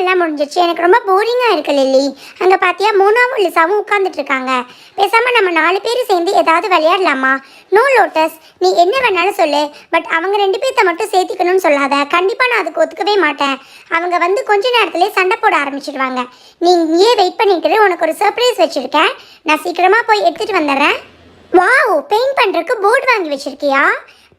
எல்லாம் முடிஞ்சிச்சு எனக்கு ரொம்ப போரிங்காக இருக்கு லில்லி. அங்கே பார்த்தியா மூணாவும் லிசாவும் உட்காந்துட்டு இருக்காங்க. பேசாமல் நம்ம நாலு பேர் சேர்ந்து ஏதாவது விளையாடலாமா? நோ லோட்டஸ் நீ என்ன வேணாலும் சொல்லு. பட் அவங்க ரெண்டு பேர்த்த மட்டும் சேர்த்திக்கணும்னு சொல்லாத. கண்டிப்பாக நான் அதுக்கு ஒத்துக்கவே மாட்டேன். அவங்க வந்து கொஞ்ச நேரத்துலேயே சண்டை போட ஆரம்பிச்சிடுவாங்க நீ இங்கேயே வெயிட் பண்ணிட்டு உனக்கு ஒரு சர்ப்ரைஸ் வச்சுருக்கேன். நான் சீக்கிரமாக போய் எடுத்துகிட்டு வந்துடுறேன். வாவ் பெயிண்ட் பண்ணுறதுக்கு போர்டு வாங்கி வச்சிருக்கியா?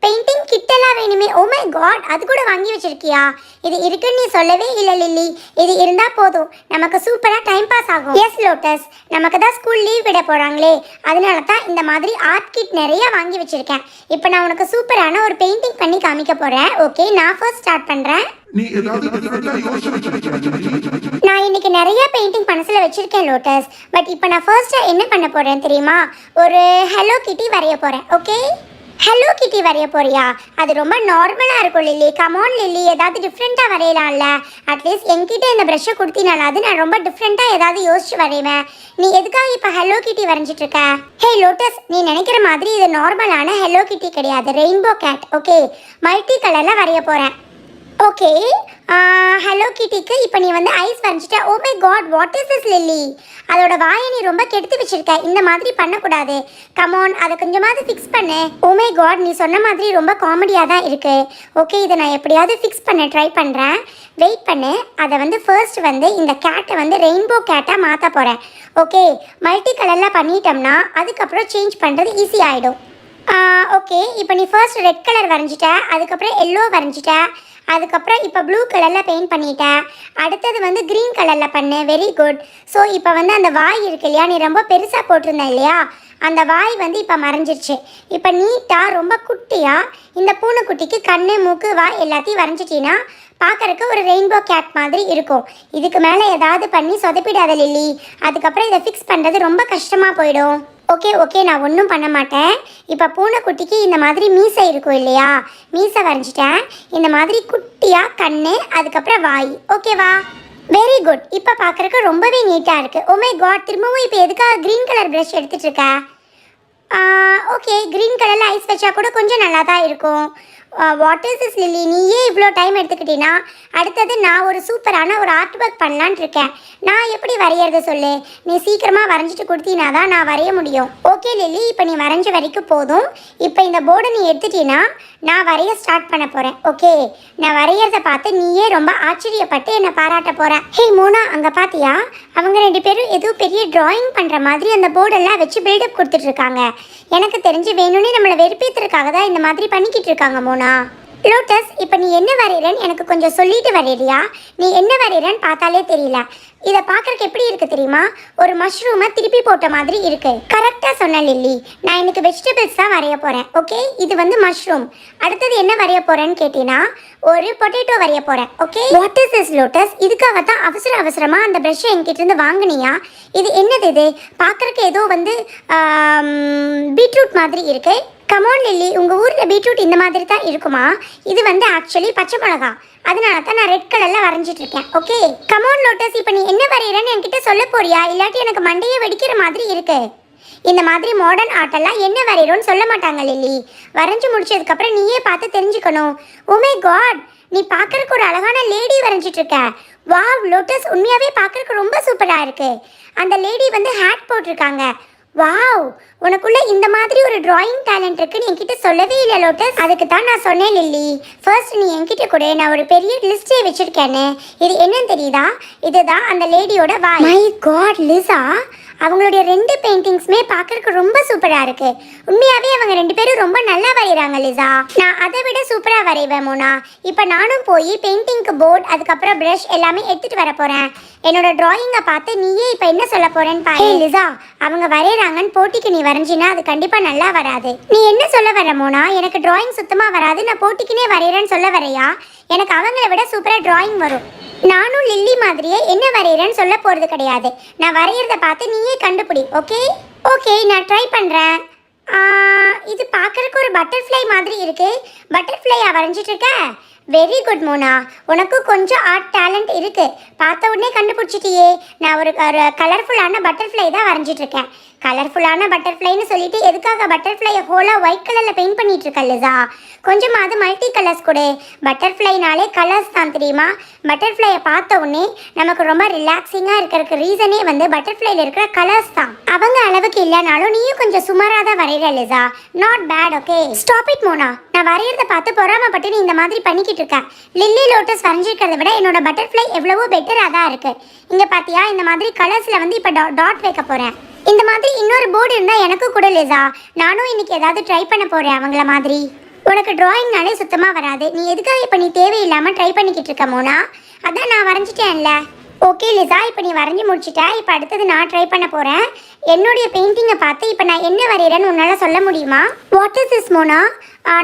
பெயிண்டிங் கிட்டெல்லாம் வேணுமே. ஓ மை காட் அது கூட வாங்கி வச்சிருக்கியா? இது இருக்குன்னு நீ சொல்லவே இல்லை லில்லி. இது இருந்தால் போதும். நமக்கு சூப்பராக டைம் பாஸ் ஆகும். எஸ் லோட்டஸ் நமக்கு தான் ஸ்கூல் லீவ் விட போகிறாங்களே அதனால தான் இந்த மாதிரி ஆர்ட் கிட் நிறைய வாங்கி வச்சிருக்கேன். இப்போ நான் உனக்கு சூப்பரான ஒரு பெயிண்டிங் பண்ணி காமிக்க போகிறேன் ஓகே நான் ஃபர்ஸ்ட் ஸ்டார்ட் பண்ணுறேன் நான் இன்னைக்கு நிறைய பெயிண்டிங் மனசில் வச்சிருக்கேன் லோட்டஸ் பட் இப்போ நான் ஃபர்ஸ்ட்டாக என்ன பண்ண போகிறேன் தெரியுமா? ஒரு ஹலோ கிட்டி வரைய போகிறேன் ஓகே ஹலோ கிட்டி வரைய போறியா? அது ரொம்ப நார்மலாக இருக்கும் லில்லி கமான் லில்லி ஏதாவது டிஃப்ரெண்ட்டாக வரையலாம்ல. அட்லீஸ்ட் என்கிட்ட இந்த ப்ரஷ்ஷை கொடுத்தினாலாவது நான் ரொம்ப டிஃப்ரெண்ட்டாக ஏதாவது யோசிச்சு வரைவேன். நீ எதுக்காக இப்போ ஹலோ கிட்டி வரைஞ்சிட்டு இருக்க? ஹே லோட்டஸ் நீ நினைக்கிற மாதிரி இது நார்மலான ஹலோ கிட்டி கிடையாது. ரெயின்போ கேட் ஓகே மல்டி கலரில் வரைய போகிறேன் ஓகே ஹலோ கிட்டிக்கு இப்போ நீ வந்து ஐஸ் வரைஞ்சிட்ட. ஓ my God what is is Lily அதோட வாயை நீ ரொம்ப கெடுத்து வச்சிருக்க. இந்த மாதிரி பண்ணக்கூடாது. கமான் அதை கொஞ்சமாவது ஃபிக்ஸ் பண்ணு. ஓ மை காட் நீ சொன்ன மாதிரி ரொம்ப காமெடியாக தான் இருக்கு. ஓகே இதை நான் எப்படியாவது ஃபிக்ஸ் பண்ண ட்ரை பண்ணுறேன் வெயிட் பண்ணு. அதை வந்து ஃபர்ஸ்ட் வந்து இந்த கேட்டை வந்து ரெயின்போ கேட்டாக மாற்ற போகிறேன் ஓகே மல்டி கலரில் பண்ணிட்டோம்னா அதுக்கப்புறம் சேஞ்ச் பண்ணுறது ஈஸி ஆகிடும் ஓகே இப்போ நீ ஃபர்ஸ்ட் ரெட் கலர் வரைஞ்சிட்ட அதுக்கப்புறம் எல்லோ வரைஞ்சிட்ட அதுக்கப்புறம் இப்போ ப்ளூ கலரில் பெயிண்ட் பண்ணிட்ட. அடுத்தது வந்து க்ரீன் கலரில் பண்ணு வெரி குட் ஸோ இப்போ வந்து அந்த வாய் இருக்கு இல்லையா நீ ரொம்ப பெருசாக போட்டிருந்த இல்லையா அந்த வாய் வந்து இப்போ மறைஞ்சிருச்சு. இப்போ நீட்டாக ரொம்ப குட்டியாக இந்த பூனைக்குட்டிக்கு கண்ணு மூக்கு வாய் எல்லாத்தையும் வரைஞ்சிட்டின்னா பார்க்கறக்கு ஒரு ரெயின்போ கேட் மாதிரி இருக்கும். இதுக்கு மேலே ஏதாவது பண்ணி சொதப்பிடாத லில்லி. அதுக்கப்புறம் இதை ஃபிக்ஸ் பண்ணுறது ரொம்ப கஷ்டமாக போயிடும். ஓகே ஓகே நான் ஒன்றும் பண்ண மாட்டேன். இப்போ பூனைக்குட்டிக்கு இந்த மாதிரி மீசை இருக்கும் இல்லையா? மீசை வரைஞ்சிட்டேன். இந்த மாதிரி குட்டியாக கண்ணு அதுக்கப்புறம் வாய். ஓகேவா வெரி குட் இப்போ பார்க்குறக்கு ரொம்பவே நீட்டாக இருக்குது ஓமே காட் திரும்பவும் இப்போ எதுக்காக க்ரீன் கலர் ப்ரஷ் எடுத்துகிட்ருக்க ஓகே க்ரீன் கலரில் ஐஸ் வச்சா கூட கொஞ்சம் நல்லா தான் இருக்கும். வாட் இஸ் இஸ் லில்லி நீயே இவ்வளோ டைம் எடுத்துக்கிட்டீங்கன்னா அடுத்தது நான் ஒரு சூப்பரான ஒரு ஆர்ட் ஒர்க் பண்ணலான் இருக்கேன். நான் எப்படி வரையறது சொல்லு? நீ சீக்கிரமாக வரைஞ்சிட்டு கொடுத்தீங்கன்னா தான் நான் வரைய முடியும். ஓகே லில்லி இப்போ நீ வரைஞ்ச வரைக்கும் போதும். இப்போ இந்த போர்டை நீ எடுத்துட்டீங்கன்னா நான் வரைய ஸ்டார்ட் பண்ண போகிறேன் ஓகே நான் வரைகிறத பார்த்து நீயே ரொம்ப ஆச்சரியப்பட்டு என்னை பாராட்ட போகிறேன் ஹே மோனா அங்கே பார்த்தியா அவங்க ரெண்டு பேரும் ஏதோ பெரிய ட்ராயிங் பண்ணுற மாதிரி அந்த போர்டெல்லாம் வச்சு பில்டப் கொடுத்துட்ருக்காங்க எனக்கு தெரிஞ்சு வேணும்னே நம்மளை வெறுப்பேற்றுறதுக்காக தான் இந்த மாதிரி பண்ணிக்கிட்டு இருக்காங்க மோனா லோட்டஸ் இப்போ நீ என்ன வரைகிறன்னு எனக்கு கொஞ்சம் சொல்லிட்டு வரையிறியா? நீ என்ன வரைகிறன்னு பார்த்தாலே தெரியல. இதை பார்க்கறக்கு எப்படி இருக்கு தெரியுமா? ஒரு மஷ்ரூமை திருப்பி போட்ட மாதிரி இருக்கு. கரெக்டாக சொன்ன லில்லி நான் எனக்கு வெஜிடபிள்ஸ் தான் வரைய போகிறேன் ஓகே இது வந்து மஷ்ரூம் அடுத்தது என்ன வரைய போகிறேன்னு கேட்டீங்கன்னா ஒரு பொட்டேட்டோ வரைய போகிறேன் okay what is is Lotus இதுக்காக தான் அவசர அவசரமாக அந்த ப்ரஷ்ஷை என்கிட்ட இருந்து இது என்னது இது? பார்க்கறக்கு ஏதோ வந்து பீட்ரூட் மாதிரி இருக்கு. கமோன் லில்லி உங்கள் ஊரில் பீட்ரூட் இந்த மாதிரி தான் இருக்குமா? இது வந்து ஆக்சுவலி பச்சை மிளகா. அதனால தான் நான் ரெட் கலரில் வரைஞ்சிட்டு இருக்கேன். ஓகே கமோன் லோட்டஸ் இப்போ நீ என்ன வரைகிறேன்னு என்கிட்ட சொல்ல போறியா? இல்லாட்டி எனக்கு மண்டையை வெடிக்கிற மாதிரி இருக்கு. இந்த மாதிரி மாடர்ன் ஆர்ட்டெல்லாம் என்ன வரைகிறோன்னு சொல்ல மாட்டாங்க லில்லி வரைஞ்சி முடிச்சதுக்கப்புறம் நீயே பார்த்து தெரிஞ்சுக்கணும். Oh ஓமே காட் நீ பார்க்கறக்கு ஒரு அழகான லேடி வரைஞ்சிட்டு இருக்க. வாவ் லோட்டஸ் உண்மையாகவே பார்க்கறக்கு ரொம்ப சூப்பராக இருக்கு. அந்த லேடி வந்து ஹேட் போட்டிருக்காங்க. வாவ் உனக்குள்ள இந்த மாதிரி ஒரு டிராயிங் டேலண்ட் இருக்குன்னு என்கிட்ட சொல்லவே இல்லை லோட்டஸ். அதுக்கு தான் நான் சொன்னேன் லில்லி. ஃபர்ஸ்ட் நீ என்கிட்ட கூட நான் ஒரு பெரிய லிஸ்டே வச்சிருக்கேன்னு. இது என்னன்னு தெரியுதா? இதுதான் அந்த லேடியோட வாய். மை காட் லிசா அவங்களுடைய ரெண்டு பெயிண்டிங்ஸுமே பார்க்கறதுக்கு ரொம்ப சூப்பராக இருக்கு. உண்மையாகவே அவங்க ரெண்டு பேரும் ரொம்ப நல்லா வரைகிறாங்க லிசா. நான் அதை விட சூப்பராக வரைவேன் மோனா. இப்போ நானும் போய் பெயிண்டிங்க்கு போர்ட் அதுக்கப்புறம் ப்ரஷ் எல்லாமே எடுத்துகிட்டு வர போகிறேன் என்னோட டிராயிங்கை பார்த்து நீயே இப்போ என்ன சொல்ல போறேன்னு பாரு. லிசா அவங்க வரைகிறாங்கன்னு போட்டிக்கு நீ வரைஞ்சினா அது கண்டிப்பாக நல்லா வராது. நீ என்ன சொல்ல வர மோனா? எனக்கு டிராயிங் சுத்தமாக வராது. நான் போட்டிக்குனே வரைகிறேன்னு சொல்ல வரையா எனக்கு அவங்கள விட சூப்பராக டிராயிங் வரும். நானும் லில்லி மாதிரியே என்ன வரைகிறேன்னு சொல்ல போகிறது கிடையாது. நான் வரைகிறத பார்த்து நீயே கண்டுபிடி ஓகே ஓகே நான் ட்ரை பண்ணுறேன் இது பார்க்குறக்கு ஒரு பட்டர்ஃப்ளை மாதிரி இருக்கு. பட்டர்ஃப்ளையா வரைஞ்சிட்டு இருக்க? Very good Mona. உனக்கு கொஞ்சம் ஆர்ட் டேலண்ட் இருக்குது பார்த்த உடனே கண்டுபிடிச்சிட்டியே. நான் ஒரு ஒரு கலர்ஃபுல்லான பட்டர்ஃப்ளை தான் வரைஞ்சிட்ருக்கேன் கலர்ஃபுல்லான பட்டர்ஃப்ளைன்னு சொல்லிட்டு எதுக்காக பட்டர்ஃப்ளையை ஹோலாக ஒயிட் கலரில் பெயிண்ட் பண்ணிட்டு இருக்க லிசா கொஞ்சமாவது மல்டி கலர்ஸ் கொடு. பட்டர்ஃப்ளைனாலே கலர்ஸ் தான் தெரியுமா? பட்டர்ஃப்ளையை பார்த்த உடனே நமக்கு ரொம்ப ரிலாக்ஸிங்காக இருக்கிறதுக்கு ரீசனே வந்து பட்டர்ஃப்ளைல இருக்கிற கலர்ஸ் தான். அவங்க அளவுக்கு இல்லைனாலும் நீயும் கொஞ்சம் சுமாராக தான் வரைகிற Lisa not bad okay stop it Mona நான் வரைகிறத பார்த்து பொறாமப்பட்டு நீ இந்த மாதிரி பண்ணிக்கிட்டு இருக்க. லில்லி லோட்டஸ் வரைஞ்சிருக்கிறத விட என்னோட பட்டர்ஃப்ளை எவ்வளவோ பெட்டராக தான் இருக்குது இங்கே பார்த்தியா இந்த மாதிரி கலர்ஸில் வந்து இப்போ டாட் வைக்க போகிறேன் இந்த மாதிரி இன்னொரு போர்டு இருந்தால் எனக்கு கூட லிசா. நானும் இன்னைக்கு ஏதாவது ட்ரை பண்ண போகிறேன் அவங்கள மாதிரி. உனக்கு டிராயிங்னாலே சுத்தமாக வராது. நீ எதுக்காக இப்போ நீ தேவையில்லாமல் ட்ரை பண்ணிக்கிட்டு இருக்க மோனா? அதான் நான் வரைஞ்சிட்டேன்ல. ஓகே லிசா இப்போ நீ வரைஞ்சி முடிச்சிட்ட. இப்போ அடுத்தது நான் ட்ரை பண்ண போகிறேன் என்னுடைய பெயிண்டிங்கை பார்த்து இப்போ நான் என்ன வரைகிறேன்னு உன்னால் சொல்ல முடியுமா? What is this Mona?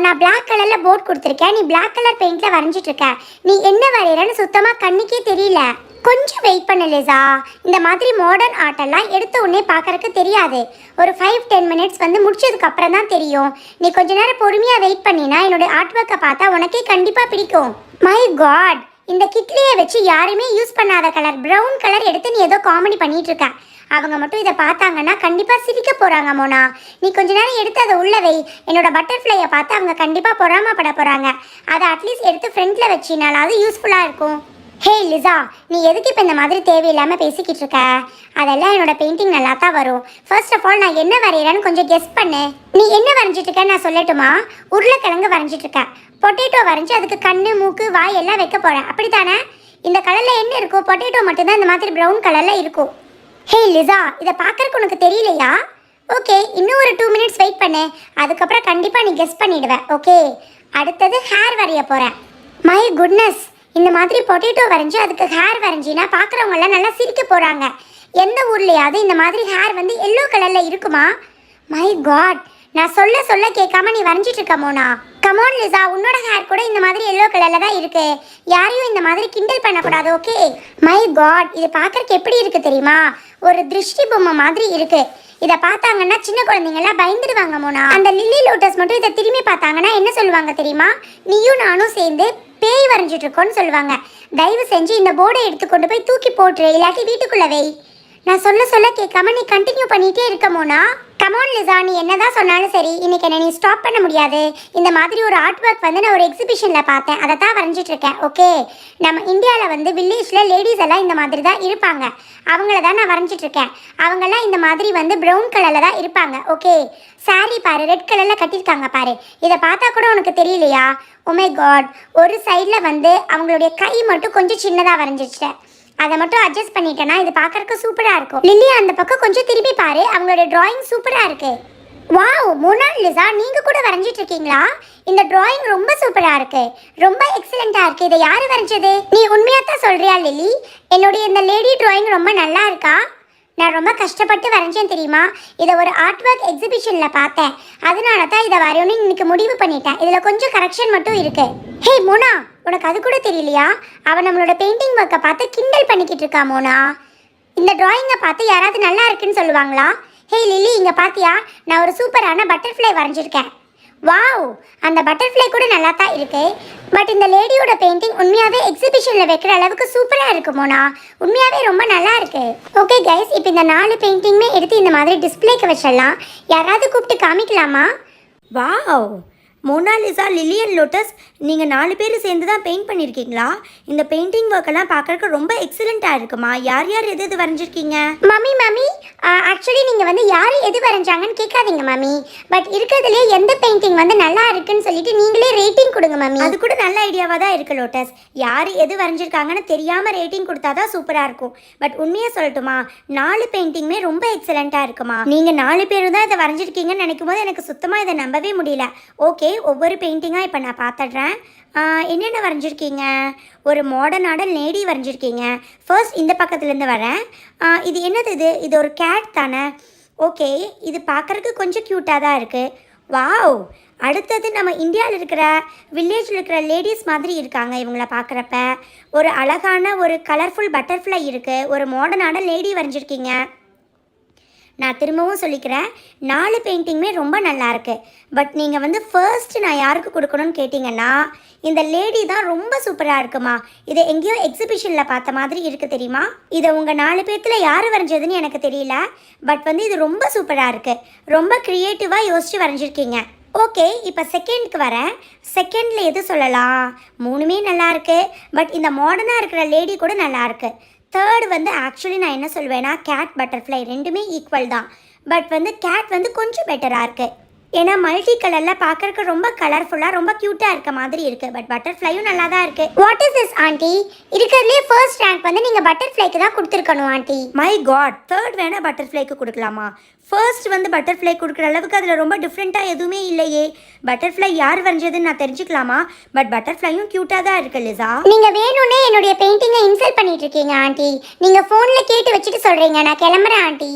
நான் பிளாக் கலரில் போர்ட் கொடுத்துருக்கேன். நீ பிளாக் கலர் பெயிண்டில் வரைஞ்சிட்டு இருக்க. நீ என்ன வரைகிறன்னு சுத்தமாக கண்ணுக்கே தெரியல. கொஞ்சம் வெயிட் பண்ண லிசா. இந்த மாதிரி மாடர்ன் ஆர்ட்டெல்லாம் எடுத்த உடனே பார்க்குறக்கு தெரியாது. ஒரு ஃபைவ் டென் மினிட்ஸ் வந்து முடிச்சதுக்கப்புறம் தான் தெரியும். நீ கொஞ்ச நேரம் பொறுமையாக வெயிட் பண்ணினா என்னுடைய ஆர்ட் ஒர்க்கை பார்த்தா உனக்கே கண்டிப்பாக பிடிக்கும். மை காட் இந்த கிட்லியை வச்சு யாருமே யூஸ் பண்ணாத கலர் ப்ரௌன் கலர் எடுத்து நீ ஏதோ காமெடி பண்ணிகிட்டு இருக்க. அவங்க மட்டும் இதை பார்த்தாங்கன்னா கண்டிப்பாக சிரிக்க போகிறாங்க மோனா. நீ கொஞ்ச நேரம் எடுத்து அதை உள்ள வை. என்னோட பட்டர்ஃப்ளையை பார்த்து அவங்க கண்டிப்பாக பொறாமப்பட போகிறாங்க அதை அட்லீஸ்ட் எடுத்து ஃப்ரண்ட்டில் வச்சினாலாவது யூஸ்ஃபுல்லாக இருக்கும். ஹே லிசா நீ எதுக்கு இப்போ இந்த மாதிரி தேவையில்லாமல் பேசிக்கிட்டு இருக்க? அதெல்லாம் என்னோட பெயிண்டிங் நல்லா தான் வரும். ஃபர்ஸ்ட் ஆஃப் ஆல் நான் என்ன வரைகிறேன்னு கொஞ்சம் கெஸ் பண்ணு. நீ என்ன வரைஞ்சிட்டு இருக்க? நான் சொல்லட்டுமா? உருளைக்கிழங்கு வரைஞ்சிட்டு இருக்க பொட்டேட்டோ வரைஞ்சி அதுக்கு கண் மூக்கு வாய் எல்லாம் வைக்க போகிறேன் அப்படி தானே இந்த கலரில் என்ன இருக்கும் பொட்டேட்டோ மட்டும்தான் இந்த மாதிரி ப்ரௌன் கலரில் இருக்கும். ஹே லிசா இதை பார்க்குறக்கு உனக்கு தெரியலையா? ஓகே இன்னும் ஒரு டூ மினிட்ஸ் வெயிட் பண்ணு. அதுக்கப்புறம் கண்டிப்பாக நீ கெஸ் பண்ணிடுவேன் ஓகே? அடுத்தது ஹேர் வரைய போகிறேன் மை குட்னஸ் இந்த மாதிரி பொட்டேட்டோ வரைஞ்சி அதுக்கு ஹேர் வரைஞ்சினா பார்க்குறவங்களாம் நல்லா சிரிக்க போகிறாங்க எந்த ஊர்லேயாவது இந்த மாதிரி ஹேர் வந்து எல்லோ கலரில் இருக்குமா? மை காட் நான் சொல்ல சொல்ல கேட்காம நீ வரைஞ்சிட்டு இருக்க மோனா. Come on Lisa. உன்னோட ஹேர் கூட இந்த மாதிரி எல்லோ கலர்ல தான் இருக்கு. யாரையும் இந்த மாதிரி கிண்டல் பண்ணக்கூடாது ஓகே மை காட் இது பார்க்கறதுக்கு எப்படி இருக்கு தெரியுமா? ஒரு திருஷ்டி பொம்மை மாதிரி இருக்கு. இதை பார்த்தாங்கன்னா சின்ன குழந்தைங்க பயந்துடுவாங்க மோனா. அந்த லில்லி லோட்டஸ் மட்டும் இதை திரும்பி பார்த்தாங்கன்னா என்ன சொல்லுவாங்க தெரியுமா? நீயும் நானும் சேர்ந்து பேய் வரைஞ்சிட்டு இருக்கோம்னு சொல்லுவாங்க. தயவு செஞ்சு இந்த போர்டை எடுத்து கொண்டு போய் தூக்கி போட்டுரு இல்லாட்டி வீட்டுக்குள்ள வை. நான் சொல்ல சொல்ல கேட்காம நீ கண்டினியூ பண்ணிகிட்டே இருக்க மோனா. கமோன் லிசா நீ என்னதான் சொன்னாலும் சரி இன்னைக்கு என்ன நீ ஸ்டாப் பண்ண முடியாது. இந்த மாதிரி ஒரு ஆர்ட் ஒர்க் வந்து நான் ஒரு எக்ஸிபிஷனில் பார்த்தேன். அதை தான் வரைஞ்சிட்டு இருக்கேன். ஓகே நம்ம இந்தியாவில் வந்து வில்லேஜில் லேடிஸ் எல்லாம் இந்த மாதிரி தான் இருப்பாங்க. அவங்கள தான் நான் வரைஞ்சிட்டு இருக்கேன். அவங்கெல்லாம் இந்த மாதிரி வந்து ப்ரௌன் கலரில் தான் இருப்பாங்க. ஓகே சாரி பாரு ரெட் கலரில் கட்டியிருக்காங்க பாரு. இதை பார்த்தா கூட உனக்கு தெரியலையா? Oh உமை காட் ஒரு சைடில் வந்து அவங்களுடைய கை மட்டும் கொஞ்சம் சின்னதாக வரைஞ்சிச்சிட்டேன் அதை மட்டும் அட்ஜஸ்ட் பண்ணிட்டேன்னா இது பார்க்கறதுக்கு சூப்பராக இருக்கும். லில்லியா அந்த பக்கம் கொஞ்சம் திரும்பி பாரு அவங்களோட டிராயிங் சூப்பராக இருக்கு. வாவ் மோனால் லிசா நீங்க கூட வரைஞ்சிட்டு இருக்கீங்களா? இந்த டிராயிங் ரொம்ப சூப்பரா இருக்கு. ரொம்ப எக்ஸலண்டா இருக்கு. இதை யாரு வரைஞ்சது? நீ உண்மையா தான் சொல்றியா லில்லி? என்னுடைய இந்த லேடி டிராயிங் ரொம்ப நல்லா இருக்கா? நான் ரொம்ப கஷ்டப்பட்டு வரைஞ்சேன் தெரியுமா? இதை ஒரு ஆர்ட் ஒர்க் எக்ஸிபிஷனில் பார்த்தேன். அதனால தான் இதை வரையணும்னு இன்னைக்கு முடிவு பண்ணிட்டேன். இதில் கொஞ்சம் கரெக்ஷன் மட்டும் இருக்கு. ஹே மோனா உனக்கு அது கூட தெரியலையா? அவன் நம்மளோட பெயிண்டிங் ஒர்க்கை பார்த்து கிண்டல் பண்ணிக்கிட்டு இருக்கா மோனா. இந்த டிராயிங்கை பார்த்து யாராவது நல்லா இருக்குன்னு சொல்லுவாங்களா? ஹே லில்லி இங்கே பார்த்தியா நான் ஒரு சூப்பரான பட்டர்ஃப்ளை வரைஞ்சிருக்கேன். வாவ் அந்த பட்டர்ஃப்ளை கூட நல்லா தான் இருக்கு. பட் இந்த லேடியோட பெயிண்டிங் உண்மையாகவே எக்ஸிபிஷனில் வைக்கிற அளவுக்கு சூப்பராக இருக்குமோனா உண்மையாகவே ரொம்ப நல்லா இருக்கு. ஓகே கைஸ் இப்போ இந்த நாலு பெயிண்டிங்குமே எடுத்து இந்த மாதிரி டிஸ்ப்ளேக்கு வச்சிடலாம். யாராவது கூப்பிட்டு காமிக்கலாமா? Wow Mona Lisa Lily and Lotus நீங்கள் நாலு பேர் சேர்ந்து தான் பெயிண்ட் பண்ணியிருக்கீங்களா இந்த பெயிண்டிங் ஒர்க்கெல்லாம் பார்க்கறதுக்கு ரொம்ப எக்ஸலண்ட்டாக இருக்குமா? யார் யார் எது எது வரைஞ்சிருக்கீங்க? மம்மி மம்மி ஆக்சுவலி நீங்கள் வந்து யார் எது வரைஞ்சாங்கன்னு கேட்காதீங்க மம்மி பட் இருக்கிறதுலே எந்த பெயிண்டிங் வந்து நல்லா இருக்குன்னு சொல்லிட்டு நீங்களே ரேட்டிங் கொடுங்க மம்மி அது கூட நல்ல ஐடியாவாக தான் இருக்கு லோட்டஸ் யார் எது வரைஞ்சிருக்காங்கன்னு தெரியாமல் ரேட்டிங் கொடுத்தா தான் சூப்பராக இருக்கும். பட் உண்மையாக சொல்லட்டுமா? நாலு பெயிண்டிங்குமே ரொம்ப எக்ஸலண்ட்டாக இருக்குமா? நீங்கள் நாலு பேரும் தான் இதை வரைஞ்சிருக்கீங்கன்னு நினைக்கும் போது எனக்கு சுத்தமாக இதை நம்பவே முடியல. ஓகே ஒவ்வொரு பெயிண்டிங்காக இப்போ நான் பார்த்துடுறேன் என்னென்ன வரைஞ்சிருக்கீங்க? ஒரு மாடர்னான லேடி வரைஞ்சிருக்கீங்க. ஃபர்ஸ்ட் இந்த பக்கத்துலேருந்து வரேன். இது என்னது இது? இது ஒரு கேட் தானே? ஓகே இது பார்க்கறதுக்கு கொஞ்சம் க்யூட்டாக தான் இருக்குது வாவ் அடுத்தது நம்ம இந்தியாவில் இருக்கிற வில்லேஜில் இருக்கிற லேடிஸ் மாதிரி இருக்காங்க இவங்கள பார்க்குறப்ப ஒரு அழகான ஒரு கலர்ஃபுல் பட்டர்ஃப்ளை இருக்குது ஒரு மாடர்னான லேடி வரைஞ்சிருக்கீங்க. நான் திரும்பவும் சொல்லிக்கிறேன் நாலு பெயிண்டிங்குமே ரொம்ப நல்லாயிருக்கு. பட் நீங்கள் வந்து ஃபர்ஸ்ட் நான் யாருக்கு கொடுக்கணும்னு கேட்டிங்கன்னா இந்த லேடி தான் ரொம்ப சூப்பராக இருக்குமா? இதை எங்கேயோ எக்ஸிபிஷனில் பார்த்த மாதிரி இருக்குது தெரியுமா? இதை உங்கள் நாலு பேர்த்தில் யார் வரைஞ்சதுன்னு எனக்கு தெரியல. பட் வந்து இது ரொம்ப சூப்பராக இருக்குது ரொம்ப க்ரியேட்டிவாக யோசித்து வரைஞ்சிருக்கீங்க. ஓகே இப்போ செகண்ட்க்கு வரேன். செகண்டில் எது சொல்லலாம்? மூணுமே நல்லாயிருக்கு. பட் இந்த மாடர்னாக இருக்கிற லேடி கூட நல்லாயிருக்கு. தேர்ட் வந்து ஆக்சுவலி நான் என்ன சொல்வேன்னா கேட் பட்டர்ஃப்ளை ரெண்டுமே ஈக்குவல் தான். பட் வந்து கேட் வந்து கொஞ்சம் பெட்டராக இருக்குது ஏன்னா மல்டி கலரில் பார்க்கறக்கு ரொம்ப கலர்ஃபுல்லாக ரொம்ப க்யூட்டாக இருக்க மாதிரி இருக்கு. பட் பட்டர்ஃப்ளையும் நல்லா தான் இருக்கு. வாட் இஸ் திஸ் ஆண்டி இருக்கிறதுலே ஃபர்ஸ்ட் ரேங்க் வந்து நீங்கள் பட்டர்ஃப்ளைக்கு தான் கொடுத்துருக்கணும் ஆண்டி மை காட் தேர்ட் வேணா பட்டர்ஃப்ளைக்கு கொடுக்கலாமா? ஃபர்ஸ்ட் வந்து பட்டர்ஃப்ளை கொடுக்குற அளவுக்கு அதில் ரொம்ப டிஃப்ரெண்ட்டாக எதுவுமே இல்லையே. பட்டர்ஃப்ளை யார் வரைஞ்சதுன்னு நான் தெரிஞ்சுக்கலாமா? பட் பட்டர்ஃப்ளையும் க்யூட்டாக தான் இருக்கு லிசா நீங்க வேணும்னே என்னுடைய பெயிண்டிங்கை இன்சல்ட் பண்ணிட்டு இருக்கீங்க ஆண்டி நீங்க ஃபோன்ல கேட்டு வச்சுட்டு சொல்றீங்க நான் கிளம்புறேன் ஆண்டி